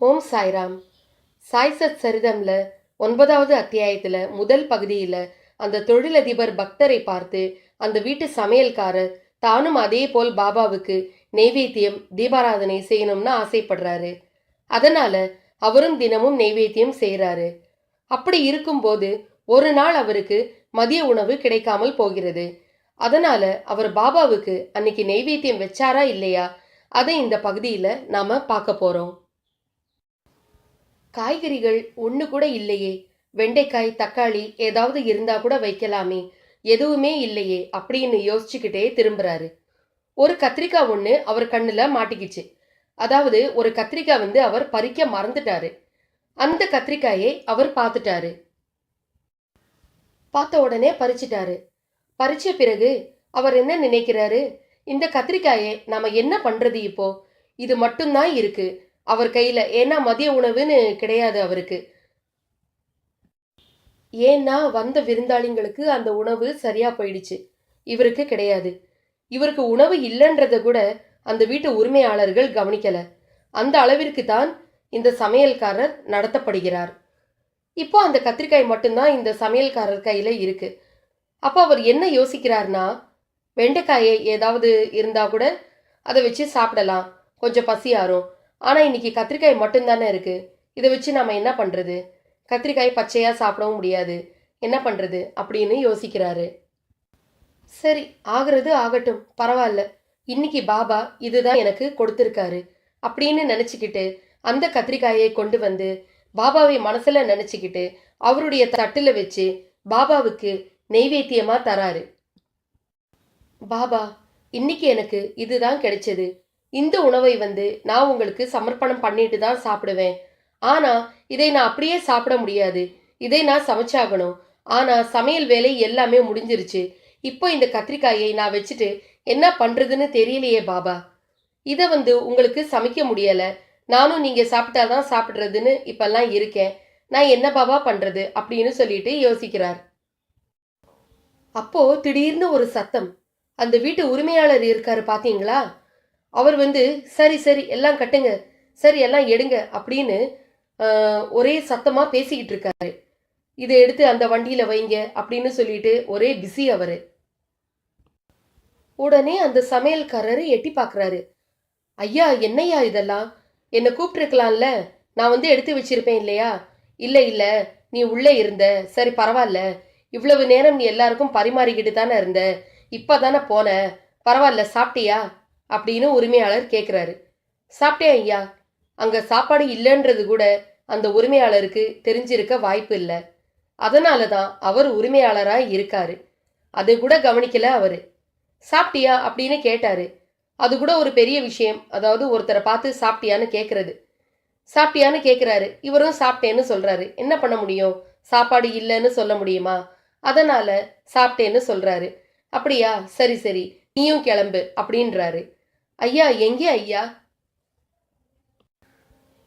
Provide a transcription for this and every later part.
ஓம் சாய்ராம். சாய்சத் சரிதம்ல ஒன்பதாவது அத்தியாயத்துல முதல் பகுதியில அந்த தொழிலதிபர் பக்தரை பார்த்து அந்த வீட்டு சமையல்காரர் தானும் அதே போல் பாபாவுக்கு நெய்வேத்தியம் தீபாராதனை செய்யணும்னு ஆசைப்படுறாரு. அதனால அவரும் தினமும் நெய்வேத்தியம் செய்கிறாரு அப்படி இருக்கும்போது ஒரு நாள் அவருக்கு மதிய உணவு கிடைக்காமல் போகிறது. அதனால அவர் பாபாவுக்கு அன்னைக்கு நெய்வேத்தியம் வச்சாரா இல்லையா? அதை இந்த பகுதியில் நாம பார்க்க போறோம். காய்கறிகள் ஒன்று கூட இல்லையே. வெண்டைக்காய் தக்காளி ஏதாவது இருந்தா கூட வைக்கலாமே. எதுவுமே இல்லையே அப்படின்னு யோசிச்சுக்கிட்டே திரும்புறாரு. ஒரு கத்திரிக்காய் ஒன்று அவர் கண்ணுல மாட்டிக்கிச்சு. அதாவது ஒரு கத்திரிக்காய் வந்து அவர் பறிக்க மறந்துட்டாரு. அந்த கத்திரிக்காயை அவர் பார்த்துட்டாரு. பார்த்த உடனே பறிச்சிட்டாரு. பறிச்ச பிறகு அவர் என்ன நினைக்கிறாரு? இந்த கத்திரிக்காயை நாம என்ன பண்றது இப்போ? இது மட்டும்தான் இருக்கு. அவர் கையில். ஏன்னா மதிய உணவுன்னு கிடையாது அவருக்கு. ஏன்னா வந்த விருந்தாளிங்களுக்கு அந்த உணவு சரியா போயிடுச்சு. இவருக்கு கிடையாது. இவருக்கு உணவு இல்லைன்றத கூட அந்த வீட்டு உரிமையாளர்கள் கவனிக்கலை. அந்த அளவிற்கு தான் இந்த சமையல்காரர் நடத்தப்படுகிறார். இப்போ அந்த கத்திரிக்காய் மட்டும்தான் இந்த சமையல்காரர் கையில் இருக்கு. அப்போ அவர் என்ன யோசிக்கிறார்னா வெண்டைக்காயை ஏதாவது இருந்தால் கூட அதை வச்சு சாப்பிடலாம். கொஞ்சம் பசியாரும். ஆனால் இன்னைக்கு கத்திரிக்காய் மட்டும்தானே இருக்கு. இதை வச்சு நாம் என்ன பண்ணுறது கத்திரிக்காய் பச்சையாக சாப்பிடவும் முடியாது. என்ன பண்ணுறது அப்படின்னு யோசிக்கிறாரு. சரி ஆகிறது ஆகட்டும். பரவாயில்ல. இன்னைக்கு பாபா இதுதான் எனக்கு கொடுத்துருக்காரு அப்படின்னு நினச்சிக்கிட்டு அந்த கத்திரிக்காயை கொண்டு வந்து பாபாவை மனசில் நினச்சிக்கிட்டு அவருடைய தட்டில் வச்சு பாபாவுக்கு நெய்வேத்தியமாக தராரு. பாபா இன்னைக்கு எனக்கு இதுதான் கிடைச்சது. இந்த உணவை வந்து நான் உங்களுக்கு சமர்ப்பணம் பண்ணிட்டு தான் சாப்பிடுவேன். ஆனா இதை நான் அப்படியே சாப்பிட முடியாது. இதை நான் சமைச்சாகணும். ஆனா சமையல் வேலை எல்லாமே முடிஞ்சிருச்சு. இப்போ இந்த கத்திரிக்காயை நான் வச்சுட்டு என்ன பண்றதுன்னு தெரியலையே பாபா. இதை வந்து உங்களுக்கு சமைக்க முடியல. நானும் நீங்க சாப்பிட்டாதான் சாப்பிட்றதுன்னு இப்பெல்லாம் இருக்கேன். நான் என்ன பாபா பண்றது அப்படின்னு சொல்லிட்டு யோசிக்கிறார். அப்போ திடீர்னு ஒரு சத்தம். அந்த வீட்டு உரிமையாளர் இருக்காரு பாத்தீங்களா? அவர் வந்து சரி சரி எல்லாம் கட்டுங்க. சரி எல்லாம் எடுங்க. அப்படின்னு ஒரே சத்தமா பேசிக்கிட்டு இருக்காரு. இதை எடுத்து அந்த வண்டியில வைங்க அப்படின்னு சொல்லிட்டு ஒரே பிஸி அவரு. உடனே அந்த சமையல்காரரு எட்டி பார்க்குறாரு ஐயா என்னய்யா இதெல்லாம்? என்னை கூப்பிட்டுருக்கலாம்ல. நான் வந்து எடுத்து வச்சிருப்பேன் இல்லையா? இல்லை இல்லை. நீ உள்ளே இருந்த. சரி பரவாயில்ல. இவ்வளவு நேரம் நீ எல்லாருக்கும் பரிமாறிக்கிட்டு தானே இருந்த. இப்போ தானே போன. பரவாயில்ல சாப்பிட்டியா? அப்படின்னு உரிமையாளர் கேட்குறாரு சாப்பிட்டேன் ஐயா. அங்கே சாப்பாடு இல்லைன்றது கூட அந்த உரிமையாளருக்கு தெரிஞ்சிருக்க வாய்ப்பு இல்லை. அதனால தான் அவர் உரிமையாளராக இருக்காரு. அது கூட கவனிக்கல அவர். சாப்பிட்டியா அப்படின்னு கேட்டாரு. அது கூட ஒரு பெரிய விஷயம். அதாவது ஒருத்தரை பார்த்து சாப்பிட்டியான்னு கேட்குறது சாப்பிட்டியான்னு கேட்குறாரு இவரும் சாப்பிட்டேன்னு சொல்கிறாரு என்ன பண்ண முடியும்? சாப்பாடு இல்லைன்னு சொல்ல முடியுமா? அதனால் சாப்பிட்டேன்னு சொல்கிறாரு அப்படியா? சரி சரி. நீயும் கிளம்பு அப்படின்றாரு. ஐயா எங்கே ஐயா?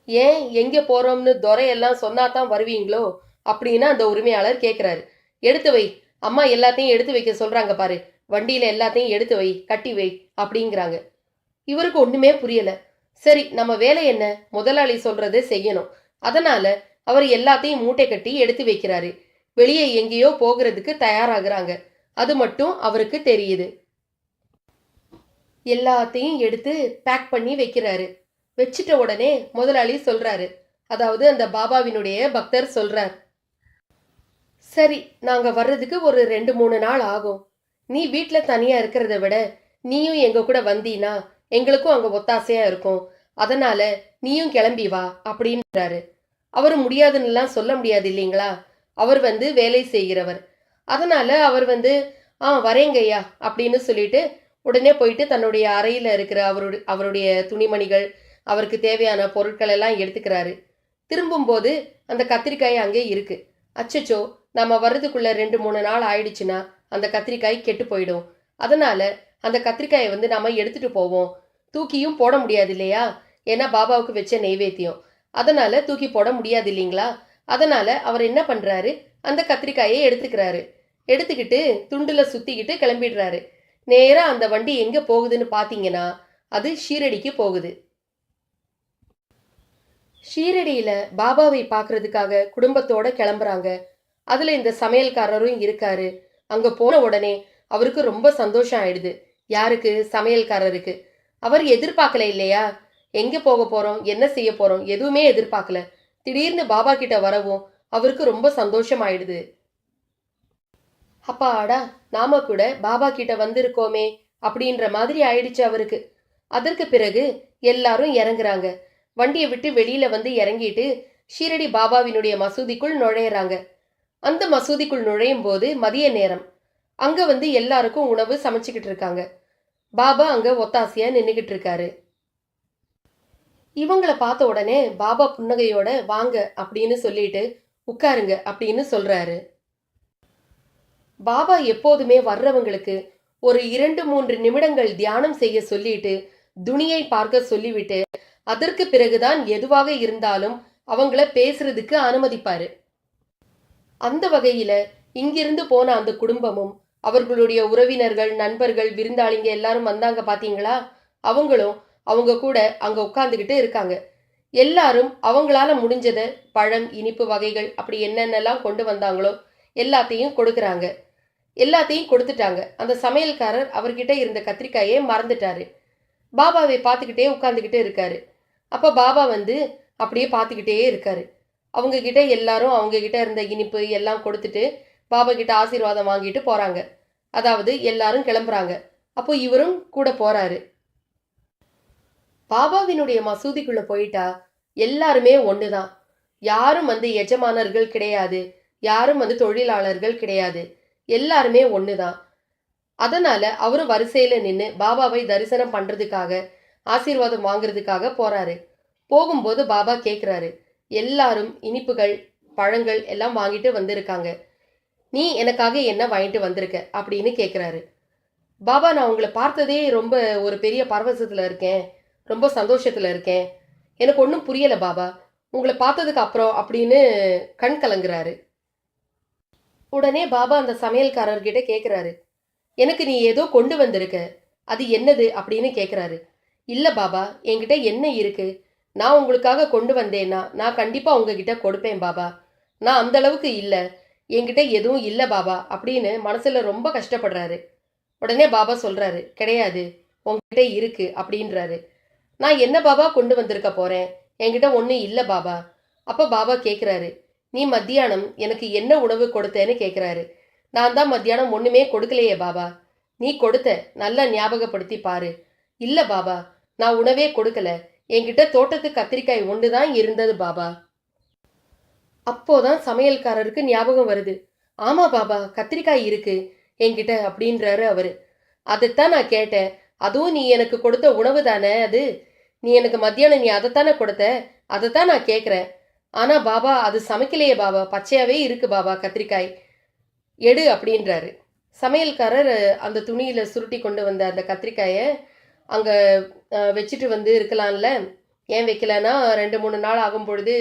ஏன் எங்கே போகிறோம்னு துரையெல்லாம் சொன்னா தான் வருவீங்களோ? அப்படின்னு அந்த உரிமையாளர் கேட்குறாரு எடுத்து வை. அம்மா எல்லாத்தையும் எடுத்து வைக்க சொல்கிறாங்க பாரு. வண்டியில் எல்லாத்தையும் எடுத்து வை கட்டி வை அப்படிங்கிறாங்க. இவருக்கு ஒன்றுமே புரியலை. சரி நம்ம வேலை என்ன? முதலாளி சொல்கிறத செய்யணும். அதனால் அவர் எல்லாத்தையும் மூட்டை கட்டி எடுத்து வைக்கிறாரு. வெளியே எங்கேயோ போகிறதுக்கு தயாராகிறாங்க. அது மட்டும் அவருக்கு தெரியுது. எல்லாத்தையும் எடுத்து பேக் பண்ணி வைக்கிறாரு. வச்சிட்ட உடனே முதலாளி சொல்றாரு. அதாவது அந்த பாபாவினுடைய பக்தர் சொல்றார். சரி நாங்க வர்றதுக்கு ஒரு ரெண்டு மூணு நாள் ஆகும். நீ வீட்டில் தனியா இருக்கிறத விட நீயும் எங்க கூட வந்தீனா எங்களுக்கும் அங்க ஒத்தாசையா இருக்கும். அதனால நீயும் கிளம்பி வா அப்படின்றாரு. அவர் முடியாதுன்னுலாம் சொல்ல முடியாது இல்லைங்களா? அவர் வந்து வேலை செய்கிறவர். அதனால அவர் வந்து ஆ வரேங்கய்யா அப்படின்னு சொல்லிட்டு உடனே போயிட்டு தன்னுடைய அறையில் இருக்கிற அவருடைய அவருடைய துணிமணிகள் அவருக்கு தேவையான பொருட்கள் எல்லாம் எடுத்துக்கிறாரு. திரும்பும்போது அந்த கத்திரிக்காய் அங்கே இருக்கு. அச்சச்சோ நம்ம வர்றதுக்குள்ள ரெண்டு மூணு நாள் ஆயிடுச்சுன்னா அந்த கத்திரிக்காய் கெட்டு போயிடும். அதனால அந்த கத்திரிக்காயை வந்து நம்ம எடுத்துட்டு போவோம். தூக்கியும் போட முடியாது இல்லையா? ஏன்னா பாபாவுக்கு வச்ச நெய்வேத்தியம். அதனால தூக்கி போட முடியாது இல்லைங்களா? அதனால அவர் என்ன பண்றாரு? அந்த கத்திரிக்காயை எடுத்துக்கிறாரு. எடுத்துக்கிட்டு துண்டுல சுத்திக்கிட்டு கிளம்பிடுறாரு. நேராக அந்த வண்டி எங்கே போகுதுன்னு பார்த்தீங்கன்னா அது ஷீரடிக்கு போகுது. ஷீரடியில் பாபாவை பார்க்கறதுக்காக குடும்பத்தோட கிளம்புறாங்க. அதில் இந்த சமையல்காரரும் இருக்காரு. அங்கே போன உடனே அவருக்கு ரொம்ப சந்தோஷம் ஆயிடுது. யாருக்கு? சமையல்காரருக்கு. அவர் எதிர்பார்க்கல இல்லையா? எங்கே போக போகிறோம் என்ன செய்ய போகிறோம் எதுவுமே எதிர்பார்க்கல. திடீர்னு பாபா கிட்ட வரவும் அவருக்கு ரொம்ப சந்தோஷம் ஆயிடுது அப்பாடா நாம கூட பாபா கிட்ட வந்திருக்கோமே அப்படின்ற மாதிரி ஆயிடுச்சு அவருக்கு. அதற்கு பிறகு எல்லாரும் இறங்குறாங்க. வண்டியை விட்டு வெளியில வந்து இறங்கிட்டு ஷீரடி பாபாவினுடைய மசூதிக்குள் நுழையிறாங்க. அந்த மசூதிக்குள் நுழையும் போது மதிய நேரம். அங்க வந்து எல்லாருக்கும் உணவு சமைச்சுக்கிட்டு இருக்காங்க. பாபா அங்க ஒத்தாசையா நின்றுகிட்டு இருக்காரு. இவங்கள பார்த்த உடனே பாபா புன்னகையோட வாங்க அப்படின்னு சொல்லிட்டு உட்காருங்க அப்படின்னு சொல்றாரு. பாபா எப்போதுமே வர்றவங்களுக்கு ஒரு இரண்டு மூன்று நிமிடங்கள் தியானம் செய்ய சொல்லிட்டு துணியை பார்க்க சொல்லிவிட்டு அதற்கு பிறகுதான் எதுவாக இருந்தாலும் அவங்கள பேசுறதுக்கு அனுமதிப்பாரு. அந்த வகையில இங்கிருந்து போன அந்த குடும்பமும் அவர்களுடைய உறவினர்கள் நண்பர்கள் விருந்தாளிங்க எல்லாரும் வந்தாங்க பாத்தீங்களா? அவங்களும் அவங்க கூட அங்க உட்காந்துக்கிட்டு இருக்காங்க. எல்லாரும் அவங்களால முடிஞ்சதை பழம் இனிப்பு வகைகள் அப்படி என்னென்னலாம் கொண்டு வந்தாங்களோ எல்லாத்தையும் கொடுக்குறாங்க. எல்லாத்தையும் கொடுத்துட்டாங்க. அந்த சமையல்காரர் அவர்கிட்ட இருந்த கத்திரிக்காயே மறந்துட்டாரு. பாபாவை பார்த்துக்கிட்டே உட்காந்துக்கிட்டே இருக்காரு. அப்போ பாபா வந்து அப்படியே பார்த்துக்கிட்டே இருக்காரு. அவங்க கிட்ட எல்லாரும் அவங்க கிட்ட இருந்த இனிப்பு எல்லாம் கொடுத்துட்டு பாபா கிட்ட ஆசீர்வாதம் வாங்கிட்டு போறாங்க. அதாவது எல்லாரும் கிளம்புறாங்க. அப்போ இவரும் கூட போறாரு. பாபாவினுடைய மசூதிக்குள்ள போயிட்டா எல்லாருமே ஒண்ணுதான். யாரும் வந்து எஜமானர்கள் கிடையாது. யாரும் வந்து தொழிலாளர்கள் கிடையாது. எல்லாருமே தான் அதனால அவரும் வரிசையில் நின்று பாபாவை தரிசனம் பண்ணுறதுக்காக ஆசீர்வாதம் வாங்குறதுக்காக போகிறாரு போகும்போது பாபா கேட்குறாரு எல்லாரும் இனிப்புகள் பழங்கள் எல்லாம் வாங்கிட்டு வந்திருக்காங்க. நீ எனக்காக என்ன வாங்கிட்டு வந்திருக்க? அப்படின்னு கேட்குறாரு பாபா நான் உங்களை பார்த்ததே ரொம்ப ஒரு பெரிய பரவசத்தில் இருக்கேன். ரொம்ப சந்தோஷத்தில் இருக்கேன். எனக்கு ஒன்றும் புரியலை பாபா. உங்களை பார்த்ததுக்கு அப்புறம் அப்படின்னு கண் கலங்குறாரு. உடனே பாபா அந்த சமையல்காரர்கிட்ட கேட்குறாரு எனக்கு நீ ஏதோ கொண்டு வந்திருக்க. அது என்னது? அப்படின்னு கேட்குறாரு இல்லை பாபா என்கிட்ட என்ன இருக்கு? நான் உங்களுக்காக கொண்டு வந்தேன்னா நான் கண்டிப்பாக உங்ககிட்ட கொடுப்பேன் பாபா. நான் அந்த அளவுக்கு இல்லை. என்கிட்ட எதுவும் இல்லை பாபா அப்படின்னு மனசில் ரொம்ப கஷ்டப்படுறாரு. உடனே பாபா சொல்கிறாரு கிடையாது. உங்ககிட்ட இருக்கு அப்படின்றாரு. நான் என்ன பாபா கொண்டு வந்திருக்க போகிறேன் என்கிட்ட ஒன்றும் இல்லை பாபா. அப்போ பாபா கேட்குறாரு நீ மத்தியானம் எனக்கு என்ன உணவு கொடுத்தேன்னு கேட்குறாரு நான் தான் மத்தியானம் ஒன்றுமே கொடுக்கலையே பாபா. நீ கொடுத்த நல்லா ஞாபகப்படுத்தி பாரு. இல்லை பாபா நான் உணவே கொடுக்கல. என்கிட்ட தோட்டத்து கத்திரிக்காய் ஒன்று தான் இருந்தது பாபா. அப்போதான் சமையல்காரருக்கு ஞாபகம் வருது. ஆமா பாபா கத்திரிக்காய் இருக்கு. என்கிட்ட அப்படின்றாரு அவரு. அதைத்தான் நான் கேட்டேன். அதுவும் நீ எனக்கு கொடுத்த உணவு தானே அது? நீ எனக்கு மத்தியானம் நீ அதைத்தானே கொடுத்த? அதைத்தான் நான் கேட்குறேன் ஆனால் பாபா அது சமைக்கலையே பாபா. பச்சையாகவே இருக்கு பாபா கத்திரிக்காய். எடு அப்படின்றாரு. சமையல்காரர் அந்த துணியில் சுருட்டி கொண்டு வந்த அந்த கத்திரிக்காயை அங்கே வச்சுட்டு வந்து இருக்கலாம்ல. ஏன் வைக்கலன்னா ரெண்டு மூணு நாள் ஆகும் பொழுது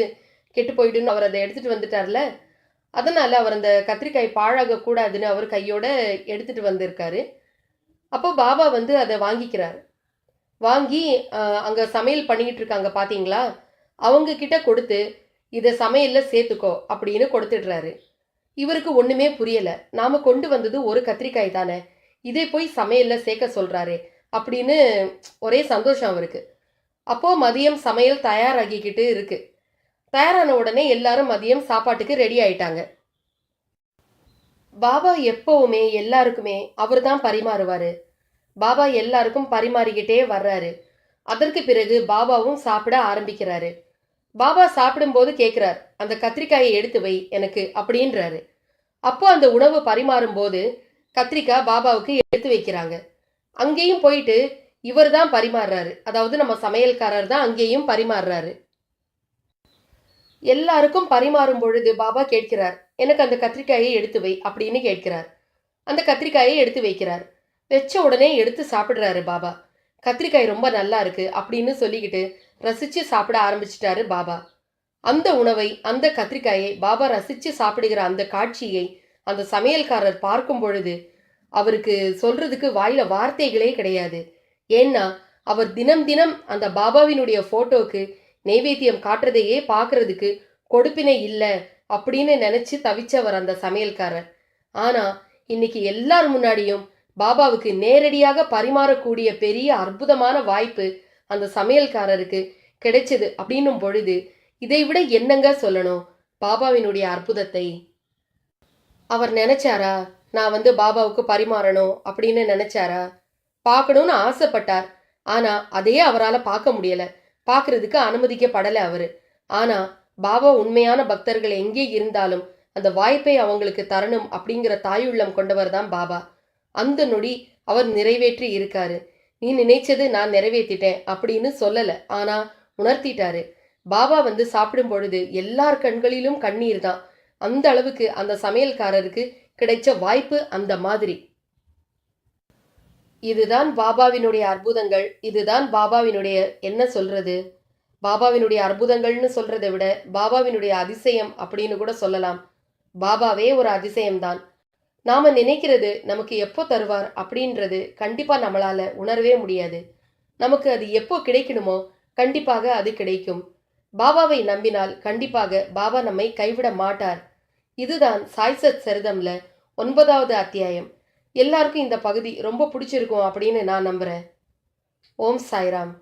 கெட்டு போயிடுன்னு அவர் அதை எடுத்துட்டு வந்துட்டார்ல. அதனால் அவர் அந்த கத்திரிக்காய் பாழாக கூடாதுன்னு அவர் கையோட எடுத்துட்டு வந்திருக்காரு. அப்போ பாபா வந்து அதை வாங்கிக்கிறார். வாங்கி அங்கே சமையல் பண்ணிக்கிட்டு இருக்காங்க பார்த்தீங்களா அவங்க கிட்ட கொடுத்து இதை சமையல்ல சேர்த்துக்கோ அப்படின்னு கொடுத்துடுறாரு. இவருக்கு ஒண்ணுமே புரியல. நாம கொண்டு வந்தது ஒரு கத்திரிக்காய் தானே. இதே போய் சமையல்ல சேர்க்க சொல்கிறாரு அப்படின்னு ஒரே சந்தோஷம் அவருக்கு. அப்போ மதியம் சமையல் தயாராகிக்கிட்டு இருக்கு. தயாரான உடனே எல்லாரும் மதியம் சாப்பாட்டுக்கு ரெடி ஆயிட்டாங்க. பாபா எப்பவுமே எல்லாருக்குமே அவர் தான் பரிமாறுவாரு. பாபா எல்லாருக்கும் பரிமாறிக்கிட்டே வர்றாரு. அதற்கு பிறகு பாபாவும் சாப்பிட ஆரம்பிக்கிறாரு. பாபா சாப்பிடும்போது கேட்குறார் அந்த கத்திரிக்காயை எடுத்து வை எனக்கு அப்படின்றாரு. அப்போ அந்த உணவு பரிமாறும் போது கத்திரிக்காய் பாபாவுக்கு எடுத்து வைக்கிறாங்க. அங்கேயும் போயிட்டு இவர் தான் பரிமாறுறாரு. அதாவது நம்ம சமையல்காரர் தான் அங்கேயும் பரிமாறுறாரு. எல்லாருக்கும் பரிமாறும் பொழுது பாபா கேட்கிறார் எனக்கு அந்த கத்திரிக்காயை எடுத்து வை அப்படின்னு கேட்கிறார். அந்த கத்திரிக்காயை எடுத்து வைக்கிறார். வச்ச உடனே எடுத்து சாப்பிடுறாரு பாபா. கத்திரிக்காய் ரொம்ப நல்லா இருக்கு அப்படின்னு சொல்லிக்கிட்டு ரசித்து சாப்பிட ஆரம்பிச்சிட்டாரு பாபா. அந்த உணவை அந்த கத்திரிக்காயை பாபா ரசித்து சாப்பிடுகிற அந்த காட்சியை அந்த சமையல்காரர் பார்க்கும் பொழுது அவருக்கு சொல்றதுக்கு வாயில வார்த்தைகளே கிடையாது. ஏன்னா அவர் தினம் தினம் அந்த பாபாவினுடைய போட்டோக்கு நெய்வேத்தியம் காட்டுறதையே பார்க்கறதுக்கு கொடுப்பினை இல்லை அப்படின்னு நினைச்சு தவிச்சவர் அந்த சமையல்காரர். ஆனா இன்னைக்கு எல்லார் முன்னாடியும் பாபாவுக்கு நேரடியாக பரிமாறக்கூடிய பெரிய அற்புதமான வாய்ப்பு அந்த சமையல்காரருக்கு கிடைச்சது அப்படின்னும் பொழுது இதை விட என்னங்க சொல்லணும்? பாபாவினுடைய அற்புதத்தை. அவர் நினைச்சாரா? நான் வந்து பாபாவுக்கு பரிமாறணும் அப்படின்னு நினைச்சாரா? பார்க்கணும்னு ஆசைப்பட்டார். ஆனா அதையே அவரால் பார்க்க முடியல. பார்க்கறதுக்கு அனுமதிக்கப்படலை அவரு. ஆனா பாபா உண்மையான பக்தர்கள் எங்கே இருந்தாலும் அந்த வாய்ப்பை அவங்களுக்கு தரணும் அப்படிங்கிற தாயுள்ளம் கொண்டவர் தான் பாபா. அந்த நொடி அவர் நிறைவேற்றி இருக்காரு. நீ நினைச்சது நான் நிறைவேற்றிட்டேன் அப்படின்னு சொல்லலை. ஆனால் உணர்த்திட்டாரு. பாபா வந்து சாப்பிடும் பொழுது எல்லார் கண்களிலும் கண்ணீர் தான். அந்த அளவுக்கு அந்த சமையல்காரருக்கு கிடைச்ச வாய்ப்பு அந்த மாதிரி. இதுதான் பாபாவினுடைய அற்புதங்கள். இதுதான் பாபாவினுடைய என்ன சொல்றது? பாபாவினுடைய அற்புதங்கள்னு சொல்றதை விட பாபாவினுடைய அதிசயம் அப்படின்னு கூட சொல்லலாம். பாபாவே ஒரு அதிசயம்தான். நாம நினைக்கிறது நமக்கு எப்போ தருவார் அப்படின்றது கண்டிப்பா நம்மளால உணரவே முடியாது. நமக்கு அது எப்போ கிடைக்கணுமோ கண்டிப்பாக அது கிடைக்கும். பாபாவை நம்பினால் கண்டிப்பாக பாபா நம்மை கைவிட மாட்டார். இதுதான் சாய்சத் சரிதம்ல ஒன்பதாவது அத்தியாயம். எல்லாருக்கும் இந்த பகுதி ரொம்ப பிடிச்சிருக்கும் அப்படின்னு நான் நம்புறேன். ஓம் சாய்ராம்.